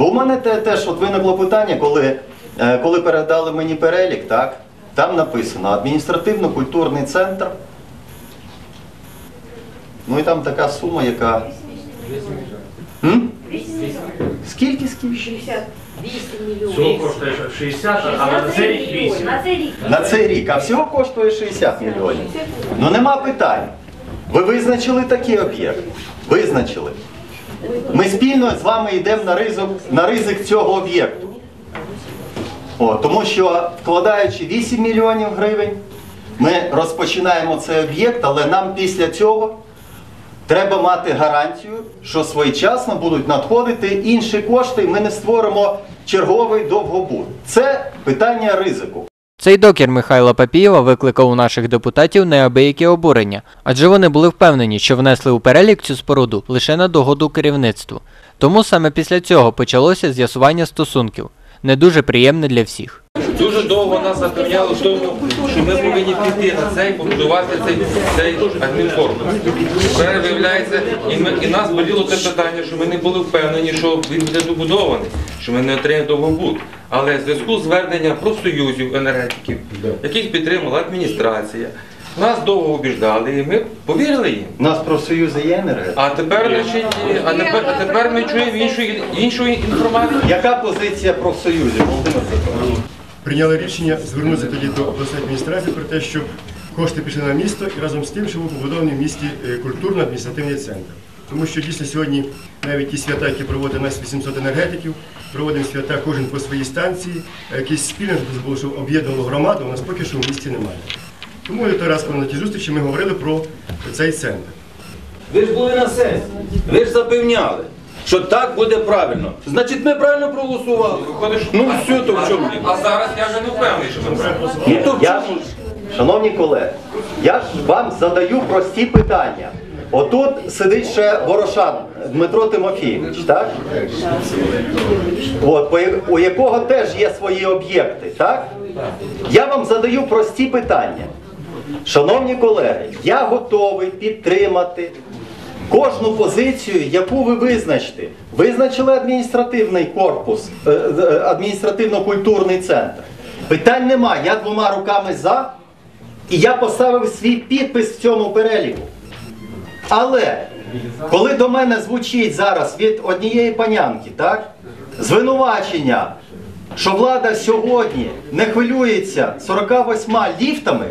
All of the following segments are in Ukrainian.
Бо у мене теж от виникло питання, коли, е, коли передали мені перелік, так? Там написано адміністративно-культурний центр. Ну і там така сума, яка. М? Скільки скільки? 68 мільйонів. Всього коштує 60, але на цей рік 8. На цей рік. На цей рік, а всього коштує 60 мільйонів. Ну нема питань. Ви визначили такий об'єкт? Визначили. Ми спільно з вами йдемо на ризик, на ризик цього об'єкту. Тому що вкладаючи 8 мільйонів гривень, ми розпочинаємо цей об'єкт, але нам після цього треба мати гарантію, що своєчасно будуть надходити інші кошти, і ми не створимо черговий довгобуд. Це питання ризику. Цей докір Михайла Папієва викликав у наших депутатів неабиякі обурення, адже вони були впевнені, що внесли у перелік цю споруду лише на догоду керівництву. Тому саме після цього почалося з'ясування стосунків, не дуже приємне для всіх. Дуже довго нас запевняли в тому, що ми повинні піти на це і побудувати цей, цей адмінкорпус. Тепер виявляється, і, ми, і нас боліло те питання, що ми не були впевнені, що він буде добудований, що ми не отримаємо довгобуд. Але в зв'язку з зверненням профсоюзів енергетиків, яких підтримала адміністрація, нас довго убіждали, і ми повірили їм. У нас профсоюзи є енергетики. А тепер, значить, а тепер, а тепер ми чуємо іншу, іншу інформацію. Яка позиція профсоюзів, Володимир Петрович? Прийняли рішення звернутися тоді до обласної адміністрації про те, щоб кошти пішли на місто і разом з тим, щоб був побудований в місті е, культурно-адміністративний центр. Тому що дійсно сьогодні навіть ті свята, які проводить нас 800 енергетиків, проводимо свята кожен по своїй станції, а якісь спільне було, що об'єднувало громаду, у нас поки що в місті немає. Тому той раз, коли на тій зустрічі ми говорили про цей центр. Ви ж були на сесії, ви ж запевняли, що так буде правильно. Значить, ми правильно проголосували. Виходить, що- Ну все, то в чому? А зараз я вже не впевнений, що ми правильно. Ну то в Я ж, чому? шановні колеги, я ж вам задаю прості питання. Отут сидить ще Ворошан Дмитро Тимофійович, так? От, по я- у якого теж є свої об'єкти, так? Я вам задаю прості питання. Шановні колеги, я готовий підтримати кожну позицію, яку ви визначите. Визначили адміністративний корпус, е, е, адміністративно-культурний центр. Питань нема. Я двома руками за, і я поставив свій підпис в цьому переліку. Але коли до мене звучить зараз від однієї панянки, так, звинувачення, що влада сьогодні не хвилюється 48 ліфтами,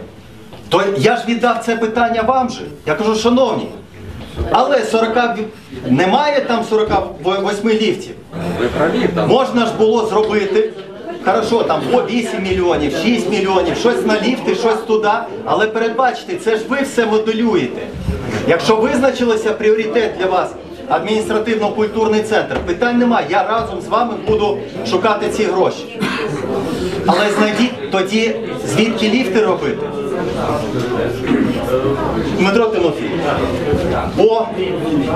то я ж віддав це питання вам же. Я кажу, шановні, але 40 немає там 48 ліфтів. Ви праві, там. Можна ж було зробити. Хорошо, там по 8 мільйонів, 6 мільйонів, щось на ліфти, щось туди. Але передбачте, це ж ви все моделюєте. Якщо визначилося пріоритет для вас адміністративно-культурний центр, питань немає. Я разом з вами буду шукати ці гроші. Але знайдіть тоді, звідки ліфти робити. Дмитро Тимофійович, по,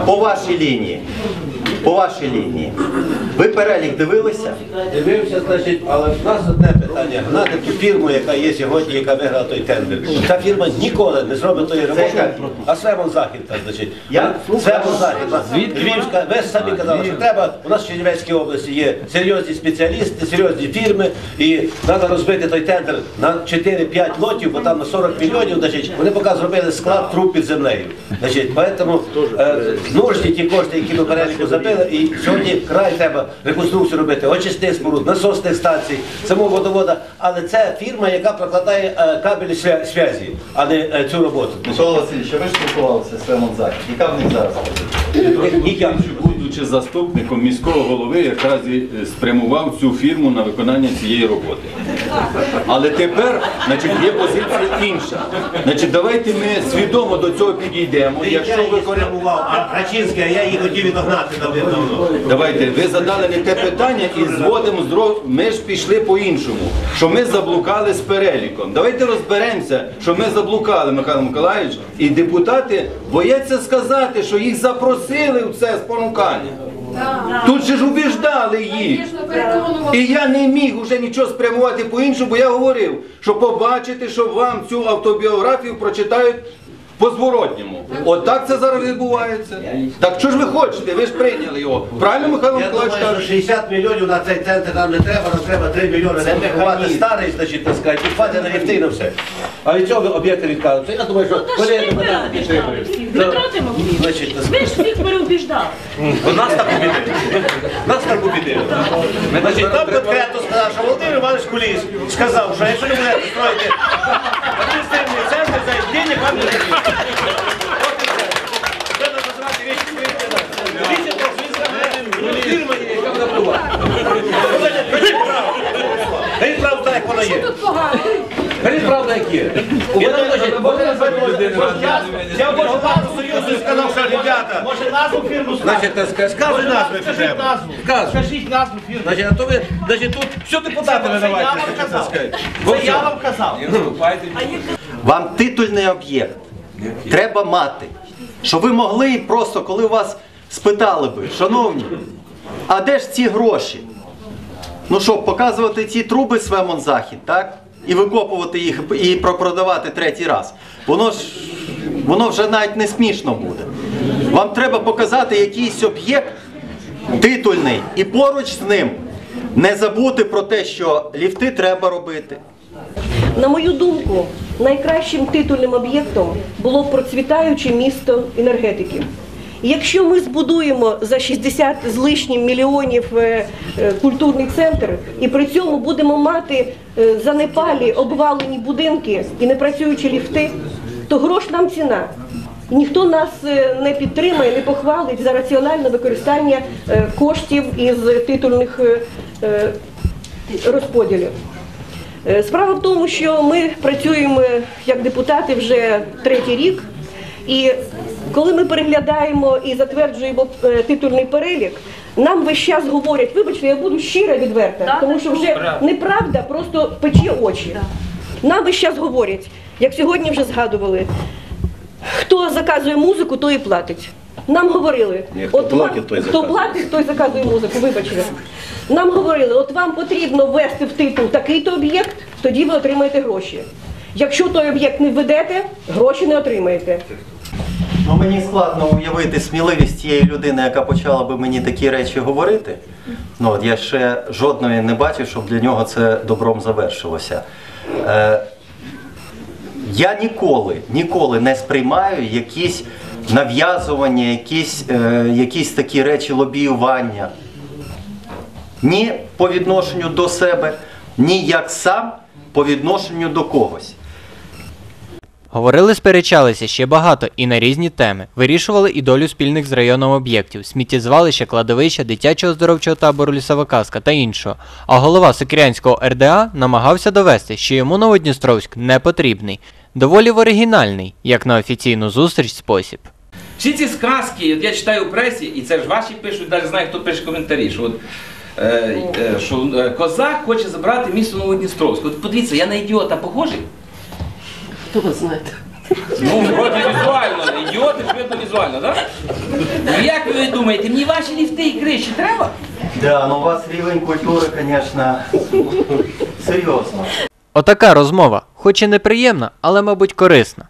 по вашій лінії. По вашій лінії. Ви перелік дивилися? Дивився, значить, але в нас одне питання. Гнати ту фірму, яка є сьогодні, яка виграла той тендер. Ця фірма ніколи не зробить тої роботи. яка? А Свемон Західна, значить. Я? Свемон Західна. Львівська, ви ж самі казали, що треба, у нас в Чернівецькій області є серйозні спеціалісти, серйозні фірми, і треба розбити той тендер на 4-5 лотів, бо там на 40 мільйонів, значить, вони поки зробили склад труб під землею. Значить, поэтому е, нужні ті кошти, які ми переліку забили, і сьогодні край треба реконструкцію робити, очисних споруд, насосних станцій, самого водовода. Але це фірма, яка прокладає е, кабелі зв'язі, а не е, цю роботу. Микола Васильович, ви ж спілкувалися з Семом Захід. Яка в них зараз? Ніяк. Будучи заступником міського голови, якраз і е, спрямував цю фірму на виконання цієї роботи. Але тепер, значить, є позиція інша. Значить, давайте ми свідомо до цього підійдемо. Якщо ви коригував, а Рачинський, а я її хотів відогнати давно. Давайте, ви задали не те питання і зводимо з дро- Ми ж пішли по-іншому, що ми заблукали з переліком. Давайте розберемося, що ми заблукали, Михайло Миколаївич, і депутати бояться сказати, що їх запросили в це спонукання. Тут же ж убіждали їх. І я не міг уже нічого спрямувати по-іншому, бо я говорив, що побачите, що вам цю автобіографію прочитають по зворотньому. От так це зараз відбувається. Так що ж ви хочете? Ви ж прийняли його. Правильно Михайло Я Миколаївич думаю, каже? що 60 мільйонів на цей центр нам не треба, нам треба 3 мільйони Це механізм. старий, значить, так сказати, і хватить на ліфти і на все. А від цього об'єкти відказуються. Я думаю, що вони не питання підтримують. Не тратимо всіх. Значить, Ви ж всіх переубіждали. Нас так побідили. Нас так побідили. Значить, там конкретно сказав, що Володимир Іванович Куліс сказав, що якщо не будете строїти адміністративний центр, за денег вам не дають. От і все. Це треба називати речі своїм іменем. Більше того, що він сказав, фірма яка буде впливати. Правду. Кажіть правду так, як вона є. Кажіть правду, як є. Я не значить, може Я можу назву серйозно сказав, що ребята. Може назву фірму Значить, так ска- скажи назву, якщо треба. Скажи. Скажіть назву фірми. Значить, а то ви, значить, тут все депутати винуваті. я вам казав. Це я вам казав. Вам титульний об'єкт треба мати. Щоб ви могли просто, коли вас спитали би, шановні, а де ж ці гроші? Ну що, показувати ці труби Свемон Захід, так? І викопувати їх і пропродавати третій раз. Воно ж воно вже навіть не смішно буде. Вам треба показати якийсь об'єкт титульний і поруч з ним не забути про те, що ліфти треба робити. На мою думку, найкращим титульним об'єктом було процвітаюче місто енергетики. Якщо ми збудуємо за 60 з лишнім мільйонів е, е, культурний центр і при цьому будемо мати е, занепалі обвалені будинки і непрацюючі ліфти, то грош нам ціна. Ніхто нас не підтримає, не похвалить за раціональне використання коштів із титульних розподілів. Е, Справа в тому, що ми працюємо як депутати вже третій рік, і коли ми переглядаємо і затверджуємо е, титульний перелік, нам весь час говорять, вибачте, я буду щира відверта, тому що вже неправда просто пече очі. Нам весь час говорять, як сьогодні вже згадували, хто заказує музику, той і платить. Нам говорили, Ні, хто от платить, вам- той хто заказує. платить, той заказує музику, вибачте. Нам говорили, от вам потрібно ввести в титул такий-то об'єкт, тоді ви отримаєте гроші. Якщо той об'єкт не введете, гроші не отримаєте. Ну мені складно уявити сміливість тієї людини, яка почала би мені такі речі говорити. Ну от я ще жодної не бачив, щоб для нього це добром завершилося. Е, я ніколи, ніколи не сприймаю якісь нав'язування, якісь, е, якісь такі речі лобіювання. Ні по відношенню до себе, ні як сам по відношенню до когось. Говорили, сперечалися ще багато і на різні теми. Вирішували і долю спільних з районом об'єктів, сміттєзвалища, кладовища, дитячого здоровчого табору лісова казка та іншого. А голова Сокирянського РДА намагався довести, що йому Новодністровськ не потрібний. Доволі в оригінальний, як на офіційну зустріч спосіб. Всі ці сказки, от я читаю в пресі, і це ж ваші пишуть, навіть знаю, хто пише коментарі, що, от, е, е, що е, козак хоче забрати місто Новодністровськ. От подивіться, я на ідіота похожий? Хто ви знаєте? Ну, вроді візуально, ідіоти ж видно візуально, так? Ну як ви думаєте, мені ваші ліфти і криші треба? Да, ну у вас рівень культури, звісно, серйозно. Отака розмова, хоч і неприємна, але, мабуть, корисна.